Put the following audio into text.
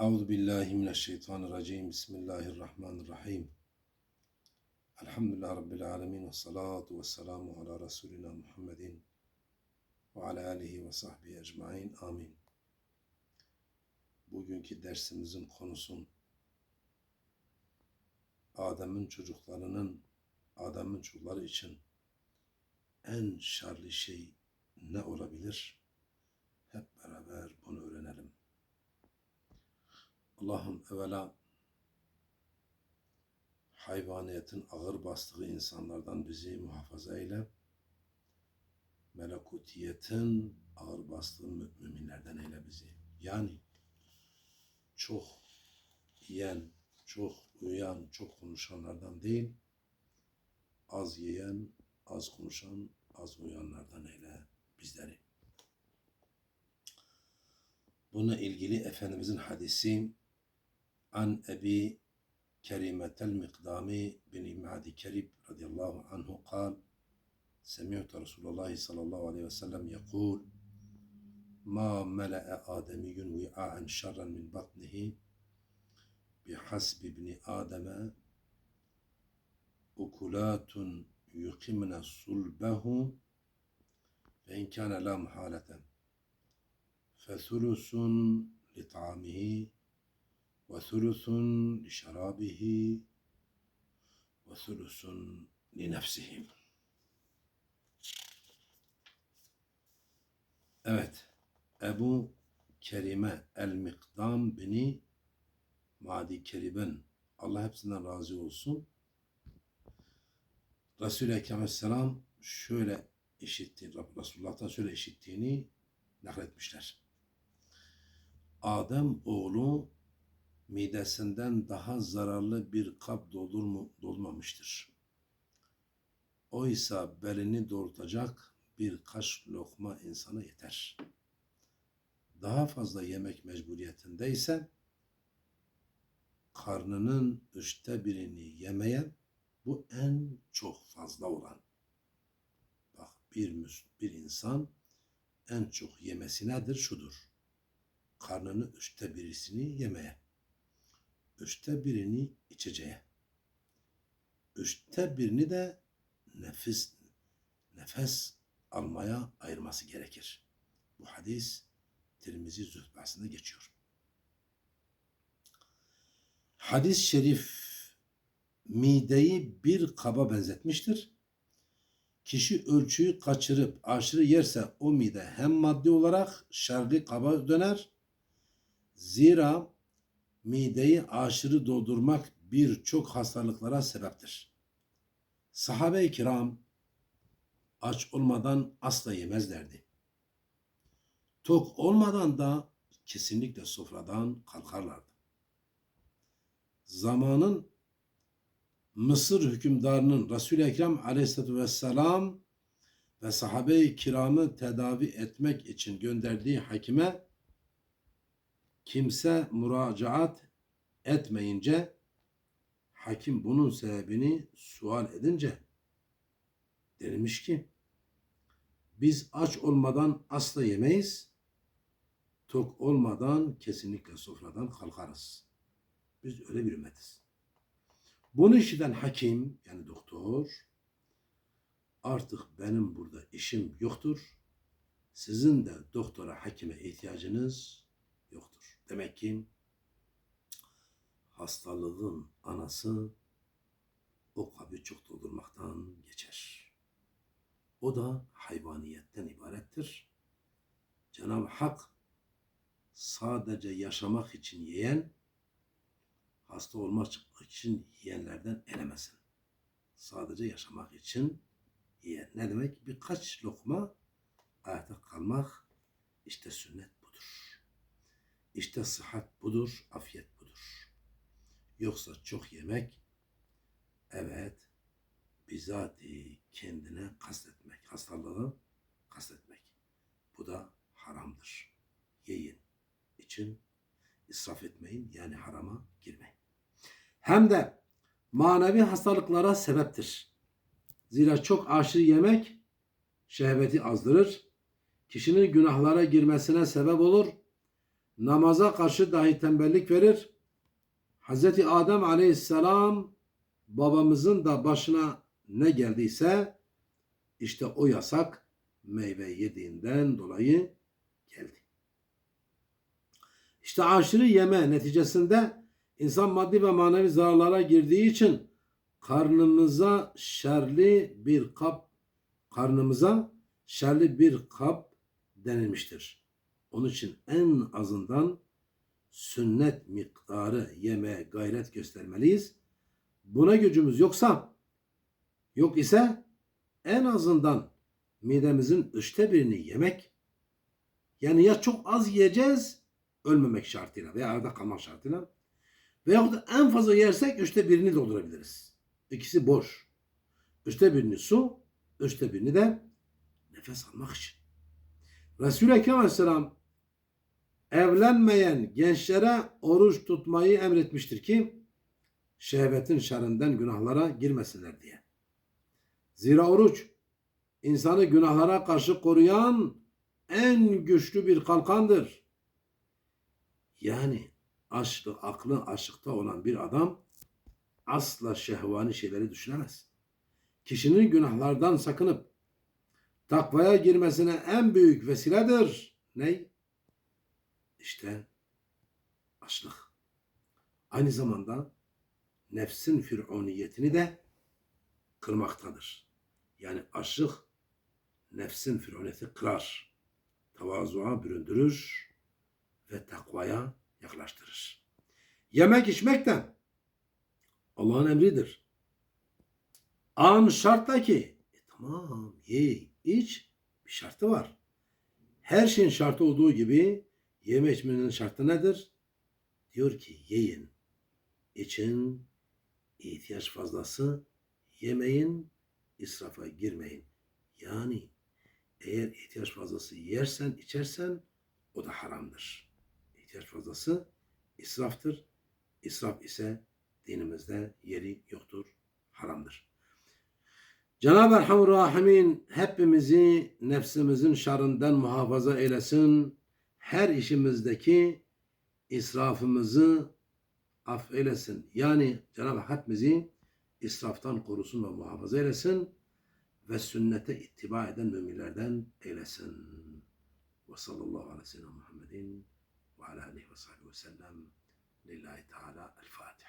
Euzu billahi mineşşeytanirracim. Bismillahirrahmanirrahim. Elhamdülillahi rabbil alamin ve salatu vesselamu ala resulina Muhammedin ve ala alihi ve sahbihi ecmaîn. Amin. Bugünkü dersimizin konusu Adem'in çocuklarının Adem'in çocukları için en şerli şey ne olabilir? Hep beraber bunu. Allah'ım evvela hayvaniyetin ağır bastığı insanlardan bizi muhafaza eyle. Melekutiyetin ağır bastığı mü- müminlerden eyle bizi. Yani çok yiyen, çok uyuyan, çok konuşanlardan değil, az yiyen, az konuşan, az uyanlardan eyle bizleri. Buna ilgili Efendimizin hadisi an Ebi Kerimetel Mikdami bin Ma'di Kerib radıyallahu anhu kal سمعت رسول الله صلى الله عليه وسلم يقول ما ملأ آدمي وعاء شرا من بطنه بحسب ابن آدم أكلات يقمن صلبه فإن كان لا محالة فثلث لطعامه ve sulusun li şarabihi ve sulusun li nefsihi. Evet, Ebu Kerime el-Mikdam bini Madi Keriben. Allah hepsinden razı olsun. Resul-i Aleyhisselam şöyle işitti, Resulullah'tan şöyle işittiğini nakletmişler. Adem oğlu midesinden daha zararlı bir kap doldur mu, dolmamıştır. Oysa belini doğrultacak birkaç lokma insana yeter. Daha fazla yemek mecburiyetindeyse karnının üçte birini yemeyen bu en çok fazla olan. Bak bir, bir insan en çok yemesi nedir? Şudur. Karnının üçte birisini yemeye. Üçte birini içeceğe. Üçte birini de nefis, nefes almaya ayırması gerekir. Bu hadis Tirmizi Zühbası'nda geçiyor. Hadis-i şerif mideyi bir kaba benzetmiştir. Kişi ölçüyü kaçırıp aşırı yerse o mide hem maddi olarak şerli kaba döner. Zira mideyi aşırı doldurmak birçok hastalıklara sebeptir. Sahabe-i kiram aç olmadan asla yemezlerdi. Tok olmadan da kesinlikle sofradan kalkarlardı. Zamanın Mısır hükümdarının Resul-i Ekrem aleyhissalatü vesselam ve sahabe-i kiramı tedavi etmek için gönderdiği hakime kimse müracaat etmeyince hakim bunun sebebini sual edince denilmiş ki biz aç olmadan asla yemeyiz, tok olmadan kesinlikle sofradan kalkarız. Biz öyle bir ümmetiz. Bunu işiten hakim yani doktor artık benim burada işim yoktur. Sizin de doktora, hakime ihtiyacınız yoktur. Demek ki hastalığın anası o kabı çok doldurmaktan geçer. O da hayvaniyetten ibarettir. Cenab-ı Hak sadece yaşamak için yiyen, hasta olmak için yiyenlerden elemesin. Sadece yaşamak için yiyen. Ne demek? Birkaç lokma ayakta kalmak işte sünnet budur. İşte sıhhat budur, afiyet budur. Yoksa çok yemek evet bizatihi kendine kastetmek, hastalığı kastetmek. Bu da haramdır. Yiyin, için israf etmeyin yani harama girmeyin. Hem de manevi hastalıklara sebeptir. Zira çok aşırı yemek şehveti azdırır, kişinin günahlara girmesine sebep olur namaza karşı dahi tembellik verir. Hz. Adem aleyhisselam babamızın da başına ne geldiyse işte o yasak meyve yediğinden dolayı geldi. İşte aşırı yeme neticesinde insan maddi ve manevi zararlara girdiği için karnımıza şerli bir kap karnımıza şerli bir kap denilmiştir. Onun için en azından sünnet miktarı yemeye gayret göstermeliyiz. Buna gücümüz yoksa yok ise en azından midemizin üçte birini yemek yani ya çok az yiyeceğiz ölmemek şartıyla veya arada kalmak şartıyla veyahut da en fazla yersek üçte birini doldurabiliriz. İkisi boş. Üçte birini su, üçte birini de nefes almak için. Resul-i Ekrem Aleyhisselam evlenmeyen gençlere oruç tutmayı emretmiştir ki şehvetin şerrinden günahlara girmesinler diye. Zira oruç insanı günahlara karşı koruyan en güçlü bir kalkandır. Yani açlık, aklı açlıkta olan bir adam asla şehvani şeyleri düşünemez. Kişinin günahlardan sakınıp takvaya girmesine en büyük vesiledir. Ne? İşte açlık. Aynı zamanda nefsin firavuniyetini de kırmaktadır. Yani açlık nefsin firavuniyeti kırar. Tavazuğa büründürür ve takvaya yaklaştırır. Yemek içmek de Allah'ın emridir. An şartta ki e, tamam ye iç bir şartı var. Her şeyin şartı olduğu gibi yeme içmenin şartı nedir? Diyor ki yiyin, için, ihtiyaç fazlası yemeyin, israfa girmeyin. Yani eğer ihtiyaç fazlası yersen, içersen o da haramdır. İhtiyaç fazlası israftır. İsraf ise dinimizde yeri yoktur, haramdır. Cenab-ı Erhamur Rahimin hepimizi nefsimizin şarından muhafaza eylesin. Her işimizdeki israfımızı affeylesin. Yani Cenab-ı Hak hepimizi israftan korusun ve muhafaza eylesin ve sünnete ittiba eden müminlerden eylesin. Ve sallallahu aleyhi ve sellem Muhammedin ve ala aleyhi ve sahbihi ve sellem lillahi teala el Fatiha.